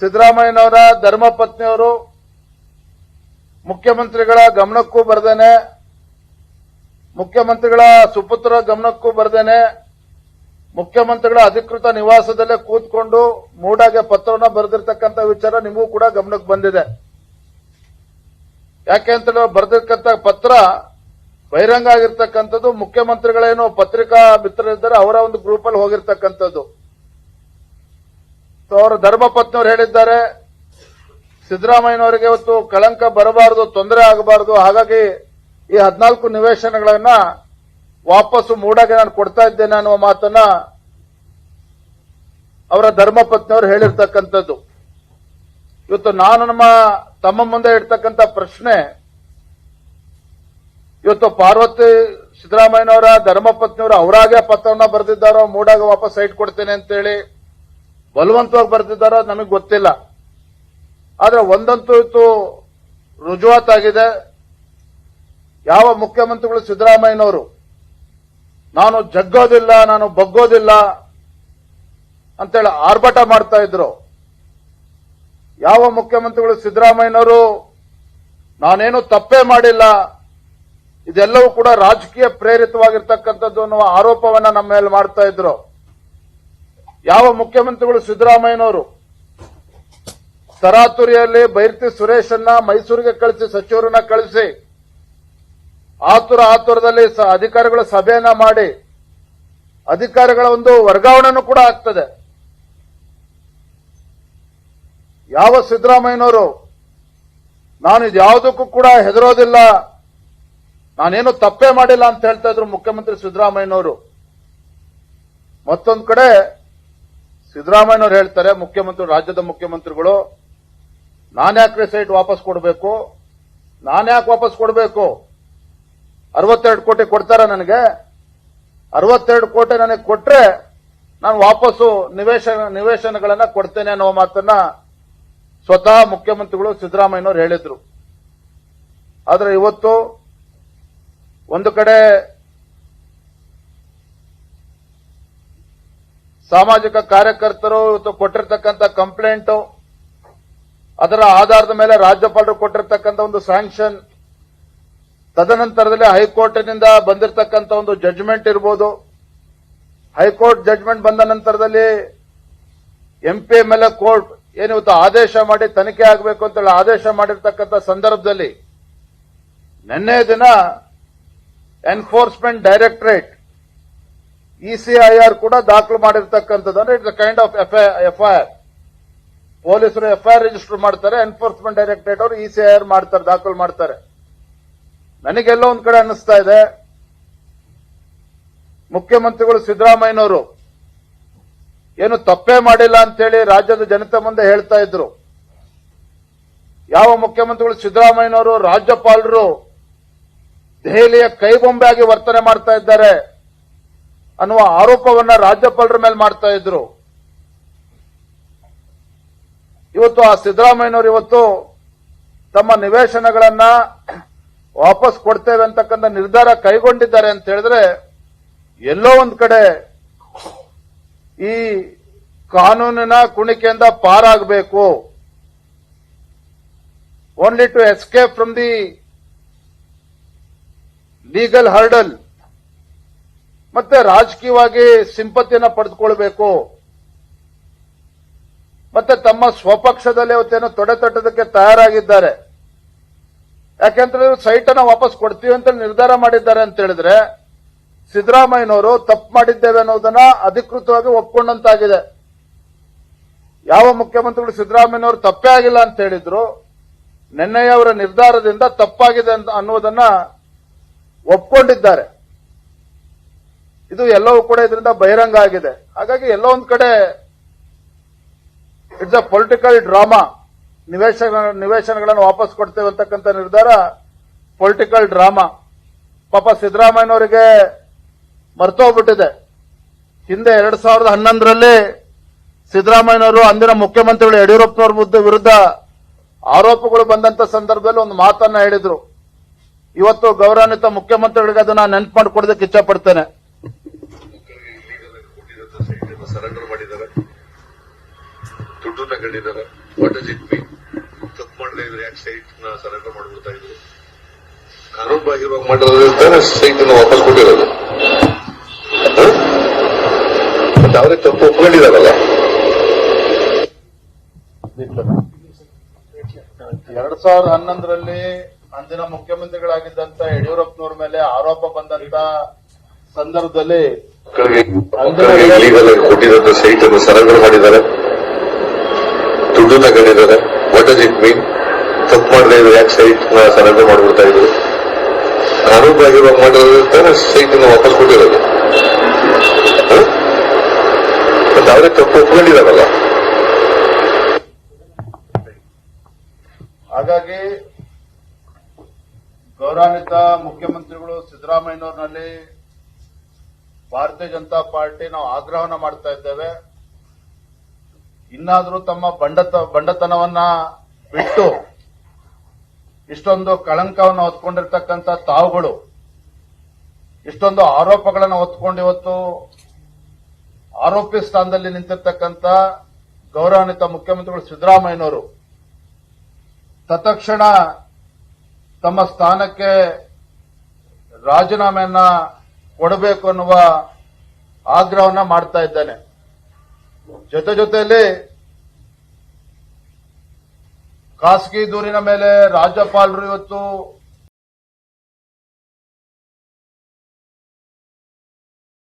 ಸಿದ್ದರಾಮಯ್ಯನವರ ಧರ್ಮಪತ್ನಿಯವರು ಮುಖ್ಯಮಂತ್ರಿಗಳ ಗಮನಕ್ಕೂ ಬರ್ದೇನೆ, ಮುಖ್ಯಮಂತ್ರಿಗಳ ಸುಪುತ್ರ ಗಮನಕ್ಕೂ ಬರ್ದೇನೆ, ಮುಖ್ಯಮಂತ್ರಿಗಳ ಅಧಿಕೃತ ನಿವಾಸದಲ್ಲೇ ಕೂತ್ಕೊಂಡು ಮೂಡಾಗೆ ಪತ್ರವನ್ನು ಬರೆದಿರ್ತಕ್ಕಂಥ ವಿಚಾರ ನಿಮಗೂ ಕೂಡ ಗಮನಕ್ಕೆ ಬಂದಿದೆ. ಯಾಕೆ ಅಂತ ಬರೆದಿರ್ತಕ್ಕಂಥ ಪತ್ರ ಬಹಿರಂಗ ಆಗಿರ್ತಕ್ಕಂಥದ್ದು, ಮುಖ್ಯಮಂತ್ರಿಗಳೇನು ಪತ್ರಿಕಾ ಮಿತ್ರರಿದ್ದಾರೆ, ಅವರ ಒಂದು ಗ್ರೂಪಲ್ಲಿ ಹೋಗಿರ್ತಕ್ಕಂಥದ್ದು. ಅವರ ಧರ್ಮಪತ್ನಿಯವರು ಹೇಳಿದ್ದಾರೆ. ಸಿದ್ದರಾಮಯ್ಯನವರಿಗೆ ಇವತ್ತು ಕಳಂಕ ಬರಬಾರದು, ತೊಂದರೆ ಆಗಬಾರದು. ಹಾಗಾಗಿ ಈ ಹದಿನಾಲ್ಕು ನಿವೇಶನಗಳನ್ನ ವಾಪಸ್ಸು ಮೂಡಾಗೆ ನಾನು ಕೊಡ್ತಾ ಇದ್ದೇನೆ ಅನ್ನುವ ಮಾತನ್ನ ಅವರ ಧರ್ಮಪತ್ನಿಯವರು ಹೇಳಿರ್ತಕ್ಕಂಥದ್ದು. ಇವತ್ತು ನಾನು ನಮ್ಮ ತಮ್ಮ ಮುಂದೆ ಇಡ್ತಕ್ಕಂಥ ಪ್ರಶ್ನೆ, ಇವತ್ತು ಪಾರ್ವತಿ ಸಿದ್ದರಾಮಯ್ಯನವರ ಧರ್ಮಪತ್ನಿಯವರು ಅವರಾಗೆ ಪತ್ರವನ್ನ ಬರೆದಿದ್ದಾರೋ, ಮೂಡಾಗ ವಾಪಸ್ ಸೈಟ್ ಕೊಡ್ತೇನೆ ಅಂತೇಳಿ ಬಲವಂತವಾಗಿ ಬರ್ತಿದ್ದಾರೋ ನಮಗೆ ಗೊತ್ತಿಲ್ಲ. ಆದ್ರೆ ಒಂದಂತೂ ಇತ್ತು ರುಜುವಾತಾಗಿದೆ ಯಾವ ಮುಖ್ಯಮಂತ್ರಿಗಳು ಸಿದ್ದರಾಮಯ್ಯನವರು, ನಾನು ಜಗ್ಗೋದಿಲ್ಲ, ನಾನು ಬಗ್ಗೋದಿಲ್ಲ ಅಂತೇಳಿ ಆರ್ಭಟ ಮಾಡ್ತಾ ಇದ್ರು. ಯಾವ ಮುಖ್ಯಮಂತ್ರಿಗಳು ಸಿದ್ದರಾಮಯ್ಯನವರು, ನಾನೇನು ತಪ್ಪೇ ಮಾಡಿಲ್ಲ, ಇದೆಲ್ಲವೂ ಕೂಡ ರಾಜಕೀಯ ಪ್ರೇರಿತವಾಗಿರ್ತಕ್ಕಂಥದ್ದು ಅನ್ನುವ ಆರೋಪವನ್ನ ನಮ್ಮ ಮೇಲೆ ಮಾಡ್ತಾ ಇದ್ರು. ಯಾವ ಮುಖ್ಯಮಂತ್ರಿಗಳು ಸಿದ್ದರಾಮಯ್ಯನವರು? ತರಾತುರಿಯಲ್ಲಿ ಬೈರ್ತಿ ಸುರೇಶನ್ನ ಮೈಸೂರಿಗೆ ಕಳಿಸಿ, ಸಚಿವರನ್ನ ಕಳಿಸಿ, ಆತುರ ಆತುರದಲ್ಲಿ ಅಧಿಕಾರಿಗಳ ಸಭೆಯನ್ನ ಮಾಡಿ, ಅಧಿಕಾರಿಗಳ ಒಂದು ವರ್ಗಾವಣೆನೂ ಕೂಡ ಆಗ್ತದೆ. ಯಾವ ಸಿದ್ದರಾಮಯ್ಯನವರು? ನಾನು ಇದ್ಯಾವುದಕ್ಕೂ ಕೂಡ ಹೆದರೋದಿಲ್ಲ. ನಾನೇನು ತಪ್ಪೇ ಮಾಡಿಲ್ಲ ಅಂತ ಹೇಳ್ತಾ ಇದ್ರು ಮುಖ್ಯಮಂತ್ರಿ ಸಿದ್ದರಾಮಯ್ಯನವರು. ಮತ್ತೊಂದು ಕಡೆ ಸಿದ್ದರಾಮಯ್ಯನವರು ಹೇಳ್ತಾರೆ, ಮುಖ್ಯಮಂತ್ರಿ, ರಾಜ್ಯದ ಮುಖ್ಯಮಂತ್ರಿಗಳು ನಾನ್ಯಾಕ್ರೆ ಸೈಟ್ ವಾಪಸ್ ಕೊಡಬೇಕು? ನಾನ್ಯಾಕೆ ವಾಪಸ್ ಕೊಡಬೇಕು? ಅರವತ್ತೆರಡು ಕೋಟಿ ಕೊಡ್ತಾರ ನನಗೆ? ಅರವತ್ತೆರಡು ಕೋಟಿ ನನಗೆ ಕೊಟ್ರೆ ನಾನು ವಾಪಸ್ಸು ನಿವೇಶನ, ನಿವೇಶನಗಳನ್ನ ಕೊಡ್ತೇನೆ ಅನ್ನೋ ಮಾತನ್ನ ಸ್ವತಃ ಮುಖ್ಯಮಂತ್ರಿಗಳು ಸಿದ್ದರಾಮಯ್ಯನವರು ಹೇಳಿದ್ರು. ಆದರೆ ಇವತ್ತು ಒಂದು ಕಡೆ ಸಾಮಾಜಿಕ ಕಾರ್ಯಕರ್ತರು ಇವತ್ತು ಕೊಟ್ಟಿರ್ತಕ್ಕಂಥ ಕಂಪ್ಲೇಂಟು ಅದರ ಆಧಾರದ ಮೇಲೆ ರಾಜ್ಯಪಾಲರು ಕೊಟ್ಟಿರ್ತಕ್ಕಂಥ ಒಂದು ಸ್ಯಾಂಕ್ಷನ್ ತದನಂತರದಲ್ಲಿ ಹೈಕೋರ್ಟ್ನಿಂದ ಬಂದಿರತಕ್ಕಂಥ ಒಂದು ಜಡ್ಜ್ಮೆಂಟ್ ಇರ್ಬೋದು. ಹೈಕೋರ್ಟ್ ಜಡ್ಜ್ಮೆಂಟ್ ಬಂದ ನಂತರದಲ್ಲಿ ಎಂಪಿ ಮೇಲೆ ಕೋರ್ಟ್ ಏನಿವತ್ತು ಆದೇಶ ಮಾಡಿ ತನಿಖೆ ಆಗಬೇಕು ಅಂತೇಳಿ ಆದೇಶ ಮಾಡಿರ್ತಕ್ಕಂಥ ಸಂದರ್ಭದಲ್ಲಿ, ನಿನ್ನೆ ದಿನ ಎನ್ಫೋರ್ಸ್ಮೆಂಟ್ ಡೈರೆಕ್ಟರೇಟ್ ಇಸಿಐಆರ್ ಕೂಡ ದಾಖಲು ಮಾಡಿರ್ತಕ್ಕಂಥದ್ದು ಇಟ್ಸ್ ಕೈಂಡ್ ಆಫ್ ಎಫ್ಐಆರ್ ಪೊಲೀಸರು ಎಫ್ಐಆರ್ ರಿಜಿಸ್ಟರ್ ಮಾಡ್ತಾರೆ ಎನ್ಫೋರ್ಸ್ಮೆಂಟ್ ಡೈರೆಕ್ಟರೇಟ್ ಅವರು ಇಸಿಐಆರ್ ಮಾಡ್ತಾರೆ, ದಾಖಲು ಮಾಡ್ತಾರೆ. ನನಗೆಲ್ಲ ಒಂದ್ ಕಡೆ ಅನ್ನಿಸ್ತಾ ಇದೆ. ಮುಖ್ಯಮಂತ್ರಿಗಳು ಸಿದ್ದರಾಮಯ್ಯನವರು ಏನು ತಪ್ಪೇ ಮಾಡಿಲ್ಲ ಅಂತೇಳಿ ರಾಜ್ಯದ ಜನತೆ ಮುಂದೆ ಹೇಳ್ತಾ ಇದ್ರು. ಯಾವ ಮುಖ್ಯಮಂತ್ರಿಗಳು ಸಿದ್ದರಾಮಯ್ಯನವರು ರಾಜ್ಯಪಾಲರು ದೆಹಲಿಯ ಕೈಬೊಂಬೆಯಾಗಿ ವರ್ತನೆ ಮಾಡ್ತಾ ಇದ್ದಾರೆ. ಅನ್ನುವ ಆರೋಪವನ್ನ ರಾಜ್ಯಪಾಲರ ಮೇಲೆ ಮಾಡ್ತಾ ಇದ್ರು. ಇವತ್ತು ಆ ಸಿದ್ದರಾಮಯ್ಯನವರು ಇವತ್ತು ತಮ್ಮ ನಿವೇಶನಗಳನ್ನ ವಾಪಸ್ ಕೊಡ್ತೇವೆ ಅಂತಕ್ಕಂಥ ನಿರ್ಧಾರ ಕೈಗೊಂಡಿದ್ದಾರೆ ಅಂತ ಹೇಳಿದ್ರೆ ಎಲ್ಲೋ ಒಂದ್ ಕಡೆ ಈ ಕಾನೂನಿನ ಕುಣಿಕೆಯಿಂದ ಪಾರಾಗಬೇಕು. Only to escape from the legal hurdle ಮತ್ತೆ ರಾಜಕೀಯವಾಗಿ ಸಿಂಪತಿಯನ್ನ ಪಡೆದುಕೊಳ್ಬೇಕು. ಮತ್ತೆ ತಮ್ಮ ಸ್ವಪಕ್ಷದಲ್ಲಿ ಅವತ್ತೇನೋ ತೊಡೆ ತಟ್ಟೋದಕ್ಕೆ ತಯಾರಾಗಿದ್ದಾರೆ. ಯಾಕೆಂದ್ರೆ ಸೈಟ್ ವಾಪಸ್ ಕೊಡ್ತೀವಿ ಅಂತ ನಿರ್ಧಾರ ಮಾಡಿದ್ದಾರೆ ಅಂತ ಹೇಳಿದ್ರೆ, ಸಿದ್ದರಾಮಯ್ಯನವರು ತಪ್ಪು ಮಾಡಿದ್ದೇವೆ ಅನ್ನೋದನ್ನ ಅಧಿಕೃತವಾಗಿ ಒಪ್ಕೊಂಡಂತಾಗಿದೆ. ಯಾವ ಮುಖ್ಯಮಂತ್ರಿಗಳು ಸಿದ್ದರಾಮಯ್ಯನವರು ತಪ್ಪೇ ಆಗಿಲ್ಲ ಅಂತ ಹೇಳಿದ್ರು, ನಿನ್ನೆಯವರ ನಿರ್ಧಾರದಿಂದ ತಪ್ಪಾಗಿದೆ ಅಂತ ಅನ್ನೋದನ್ನ ಒಪ್ಕೊಂಡಿದ್ದಾರೆ. ಇದು ಎಲ್ಲವೂ ಕೂಡ ಇದರಿಂದ ಬಹಿರಂಗ ಆಗಿದೆ. ಹಾಗಾಗಿ ಎಲ್ಲೋ ಒಂದ್ ಕಡೆ ಇಟ್ಸ್ ಅ ಪೊಲಿಟಿಕಲ್ ಡ್ರಾಮಾ ನಿವೇಶನ, ನಿವೇಶನಗಳನ್ನು ವಾಪಸ್ ಕೊಡ್ತೇವೆ ಅಂತಕ್ಕಂಥ ನಿರ್ಧಾರ ಪೊಲಿಟಿಕಲ್ ಡ್ರಾಮಾ ಪಾಪ ಸಿದ್ದರಾಮಯ್ಯನವರಿಗೆ ಮರ್ತೋಗ್ಬಿಟ್ಟಿದೆ. ಹಿಂದೆ ಎರಡ್ ಸಾವಿರದ ಹನ್ನೊಂದರಲ್ಲಿ ಸಿದ್ದರಾಮಯ್ಯನವರು ಅಂದಿನ ಮುಖ್ಯಮಂತ್ರಿಗಳು ಯಡಿಯೂರಪ್ಪನವ್ರ ವಿರುದ್ಧ ಆರೋಪಗಳು ಬಂದಂತ ಸಂದರ್ಭದಲ್ಲಿ ಒಂದು ಮಾತನ್ನ ಹೇಳಿದ್ರು. ಇವತ್ತು ಗೌರವಾನ್ವಿತ ಮುಖ್ಯಮಂತ್ರಿಗಳಿಗೆ ಅದನ್ನ ನೆನ್ಪು ಮಾಡಿಕೊಡೋದಕ್ಕೆ ಇಚ್ಛೆ ಸರೆಂಡರ್ ಮಾಡಿದ್ದಾರೆ. ದುಡ್ಡು ತಗೊಂಡಿದ್ದಾರೆ. ವಾಟ್ ಇಸ್ ಇಟ್ ಮೀನ್ ತಪ್ಪು ಮಾಡಲೇ ಇದ್ರೆ ಯಾಕೆ ಸೈಟ್ನ ಸರೆಂಡರ್ ಮಾಡ್ಬಿಡ್ತಾ ಇದ್ರು? ಕಾನೂನು ಬಾಹಿರವಾಗಿ ಮಾಡಿರೋದ್ರಿಂದ ಸೈಟ್ನ ವಾಪಸ್ ಕೊಟ್ಟಿರೋದು? ಮತ್ತೆ ಅವರೇ ತಪ್ಪು ಒಪ್ಕೊಂಡಿದಾರಲ್ಲ ಎರಡ್ ಸಾವಿರದ ಹನ್ನೊಂದರಲ್ಲಿ ಅಂದಿನ ಮುಖ್ಯಮಂತ್ರಿಗಳಾಗಿದ್ದಂತ ಯಡಿಯೂರಪ್ಪನವ್ರ ಮೇಲೆ ಆರೋಪ ಬಂದಂತ ಸಂದರ್ಭದಲ್ಲಿ ಮಕ್ಕಳಿಗೆ ಇಲ್ಲಿಗಲ್ ಆಗಿ ಕೊಟ್ಟಿರೋದು ಸೈಟ್ ಅನ್ನು ಸರೆಂಡರ್ ಮಾಡಿದ್ದಾರೆ. ದುಡ್ಡು ತಗೊಂಡಿದ್ದಾರೆ. ವಾಟ್ ಡಸ್ ಇಟ್ ಮೀನ್ ತಪ್ಪು ಮಾಡದೇ ಇದ್ರೆ ಯಾಕೆ ಸೈಟ್ನ ಸರೆಂಡರ್ ಮಾಡ್ಬಿಡ್ತಾ ಇದ್ರು ಕಾನೂನು ಆಗಿರುವ ಮಾಡಿರೋದ್ರಿಂದ ಸೈಟ್ನ ವಾಪಸ್ ಕೊಟ್ಟಿರೋದು? ಮತ್ತೆ ಅವರೇ ತಪ್ಪು ಒಪ್ಕೊಂಡಿದಾರಲ್ಲ ಹಾಗಾಗಿ ಗೌರವಾನ್ವಿತ ಮುಖ್ಯಮಂತ್ರಿಗಳು ಸಿದ್ದರಾಮಯ್ಯನವರಲ್ಲಿ ಭಾರತೀಯ ಜನತಾ ಪಾರ್ಟಿ ನಾವು ಆಗ್ರಹವನ್ನ ಮಾಡ್ತಾ ಇದ್ದೇವೆ. ಇನ್ನಾದರೂ ತಮ್ಮ ಬಂಡತ, ಬಂಡತನವನ್ನ ಬಿಟ್ಟು ಇಷ್ಟೊಂದು ಕಳಂಕವನ್ನು ಹೊತ್ಕೊಂಡಿರ್ತಕ್ಕಂಥ ತಾವುಗಳು, ಇಷ್ಟೊಂದು ಆರೋಪಗಳನ್ನು ಹೊತ್ಕೊಂಡು ಇವತ್ತು ಆರೋಪಿ ಸ್ಥಾನದಲ್ಲಿ ನಿಂತಿರ್ತಕ್ಕಂಥ ಗೌರವಾನ್ವಿತ ಮುಖ್ಯಮಂತ್ರಿಗಳು ಸಿದ್ದರಾಮಯ್ಯನವರು ತತ್ಕ್ಷಣ ತಮ್ಮ ಸ್ಥಾನಕ್ಕೆ ರಾಜೀನಾಮೆಯನ್ನ ಕೊಡಬೇಕು ಅನ್ನುವ ಆಗ್ರಹವನ್ನ ಮಾಡ್ತಾ ಇದ್ದಾನೆ. ಜೊತೆ ಜೊತೆಯಲ್ಲಿ ಖಾಸಗಿ ದೂರಿನ ಮೇಲೆ ರಾಜ್ಯಪಾಲರು ಇವತ್ತು